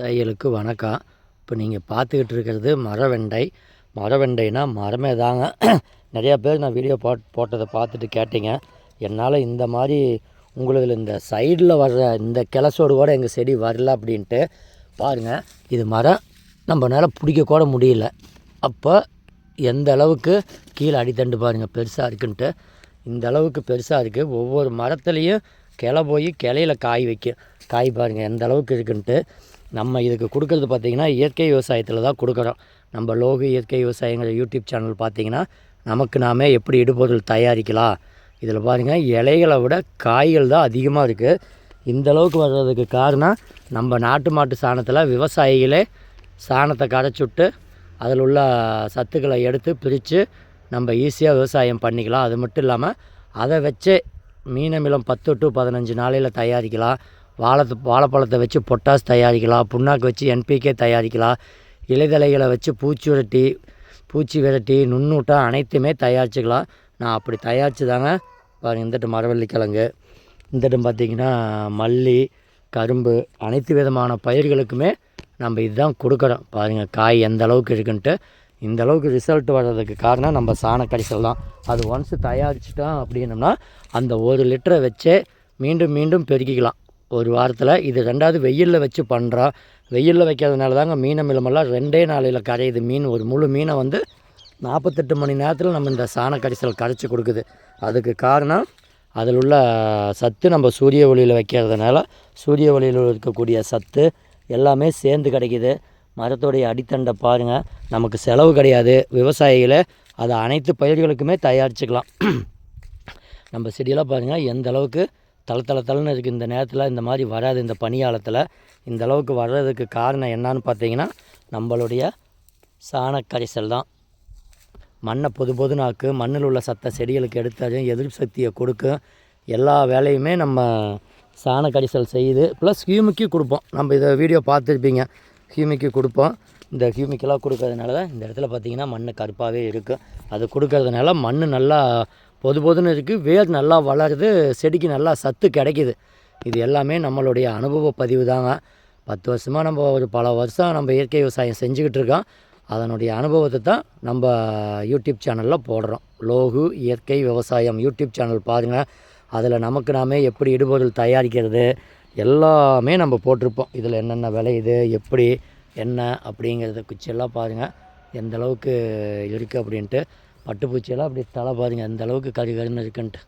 தையலுக்கு வணக்கம். இப்போ நீங்கள் பார்த்துக்கிட்டு இருக்கிறது மரவெண்டை. மரவெண்டைனா மரமே தாங்க. நிறையா பேர் நான் வீடியோ போட் போட்டதை பார்த்துட்டு கேட்டீங்க. என்னால் இந்த மாதிரி உங்களுக்கு இந்த சைடில் வர்ற இந்த கிளசோடு கூட எங்கள் செடி வரல அப்படின்ட்டு பாருங்கள் இது மரம். நம்மனால பிடிக்கக்கூட முடியல. அப்போ எந்த அளவுக்கு கீழே அடித்தண்டு பாருங்கள் பெருசாக இருக்குன்ட்டு. இந்த அளவுக்கு பெருசாக இருக்குது ஒவ்வொரு மரத்துலேயும் கிளை போய் கிளையில காய் வைக்கும் காய் பாருங்கள் எந்த அளவுக்கு இருக்குன்ட்டு. நம்ம இதுக்கு கொடுக்குறது பார்த்திங்கன்னா இயற்கை விவசாயத்தில் தான் கொடுக்குறோம். நம்ம லோகு இயற்கை விவசாயங்கிற யூடியூப் சேனல் பார்த்திங்கன்னா நமக்கு நாமே எப்படி இடுபொருள் தயாரிக்கலாம். இதில் பாருங்கள் இலைகளை விட காய்கள் தான் அதிகமாக இருக்குது இந்த அளவுக்கு வர்றதுக்கு காரணம் நம்ம நாட்டு மாட்டு சாணத்தில் விவசாயிகளே சாணத்தை கரைச்சுட்டு அதில் உள்ள சத்துக்களை எடுத்து பிரித்து நம்ம ஈஸியாக விவசாயம் பண்ணிக்கலாம். அது மட்டும் இல்லாமல் அதை வச்சே மீனமிலம் பத்து டு பதினஞ்சு நாளையில் தயாரிக்கலாம். வாழைத்து வாழைப்பழத்தை வச்சு பொட்டாஸ் தயாரிக்கலாம் புண்ணாக்கு வச்சு என்பிகே தயாரிக்கலாம் இலைதலைகளை வச்சு பூச்சி விரட்டி பூச்சி விரட்டி நுண்ணூட்டம் அனைத்துமே தயாரிச்சுக்கலாம். நான் அப்படி தயாரித்து தாங்க பாருங்கள் இந்தட்டு மரவள்ளி கிழங்கு இந்தட்டு பார்த்திங்கன்னா மல்லி கரும்பு அனைத்து விதமான பயிர்களுக்குமே நம்ம இதுதான் கொடுக்குறோம். பாருங்கள் காய் எந்த அளவுக்கு இருக்குன்ட்டு. இந்த அளவுக்கு ரிசல்ட் வர்றதுக்கு காரணம் நம்ம சாண கடிசல் தான். அது ஒன்ஸ் தயாரிச்சிட்டோம் அப்படின்னம்னா அந்த ஒரு லிட்டரை வச்சே மீண்டும் மீண்டும் பெருக்கிக்கலாம். ஒரு வாரத்தில் இது ரெண்டாவது வெயிலில் வச்சு பண்ணுறோம் வெயிலில் வைக்கிறதுனால தாங்க மீன் மிளமெல்லாம் ரெண்டே நாளையில் கரையுது. மீன் ஒரு முழு மீனை வந்து நாற்பத்தெட்டு மணி நேரத்தில் நம்ம இந்த சாண கரிசல் கரைச்சி கொடுக்குது. அதுக்கு காரணம் அதில் உள்ள சத்து நம்ம சூரிய ஒளியில் வைக்கிறதுனால சூரிய ஒளியில் இருக்கக்கூடிய சத்து எல்லாமே சேர்ந்து கிடைக்கிது. மரத்தோடைய அடித்தண்டை பாருங்கள் நமக்கு செலவு கிடையாது. விவசாயிகளை அதை அனைத்து பயிர்களுக்குமே தயாரிச்சுக்கலாம். நம்ம செடியெல்லாம் பாருங்கள் எந்த அளவுக்கு தள தள தளன்னு இருக்குது இந்த நேரத்தில் இந்த மாதிரி வராது. இந்த பனியாலத்தில் இந்த அளவுக்கு வர்றதுக்கு காரணம் என்னான்னு பார்த்தீங்கன்னா நம்மளுடைய சாணக்கரைசல் தான். மண்ணை பொது பொதுனாக்கு மண்ணில் உள்ள சத்த செடிகளுக்கு எடுத்தாலும் எதிர்ப்பு சக்தியை கொடுக்கும். எல்லா வேலையுமே நம்ம சாணக்கரிசல் செய்யுது ப்ளஸ் ஹியூமிக்கு கொடுப்போம். நம்ம இதை வீடியோ பார்த்துருப்பீங்க. ஹியூமிக்கு கொடுப்போம். இந்த ஹியூமிக்கெல்லாம் கொடுக்கறதுனால தான் இந்த இடத்துல பார்த்திங்கன்னா மண் கருப்பாகவே இருக்கும் அது கொடுக்கறதுனால மண் நல்லா பொது பொதுன்னு இருக்குது வேர் நல்லா வளருது செடிக்கு நல்லா சத்து கிடைக்கிது. இது எல்லாமே நம்மளுடைய அனுபவ பதிவு தாங்க. பத்து வருஷமாக நம்ம ஒரு பல வருஷம் நம்ம இயற்கை விவசாயம் செஞ்சுக்கிட்டு இருக்கோம். அதனுடைய அனுபவத்தை தான் நம்ம யூடியூப் சேனலில் போடுறோம். லோகு இயற்கை விவசாயம் யூடியூப் சேனல் பாருங்கள் அதில் நமக்கு நாமே எப்படி இடுபொருள் தயாரிக்கிறது எல்லாமே நம்ம போட்டிருப்போம். இதில் என்னென்ன விளையுது எப்படி என்ன அப்படிங்கிறத குச்சியெல்லாம் பாருங்கள் எந்த அளவுக்கு இருக்குது அப்படின்ட்டு பட்டுப்பூச்சியெல்லாம் அப்படி தலை பாருங்கள் அந்த அளவுக்கு கரு கருன்னு இருக்குன்ட்டு.